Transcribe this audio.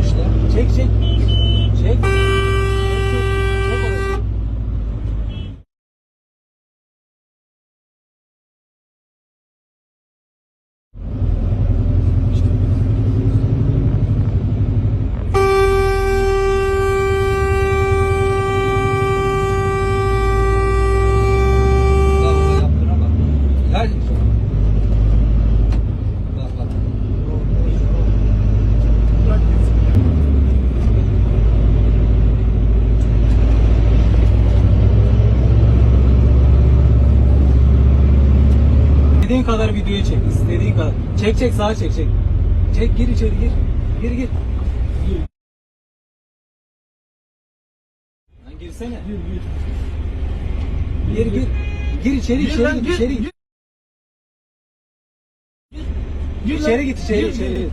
işte. Çek çek. Kadar videoyu çek. istediğin kadar. Çek çek sağa çek çek. Çek gir içeri gir. Gir gir. Lan girsene. Gir gir. Gir gir. Gir içeri Gir içeri lan, gir, içeri gir. Gir lan. İçeri git içeri Gir, içeri. gir.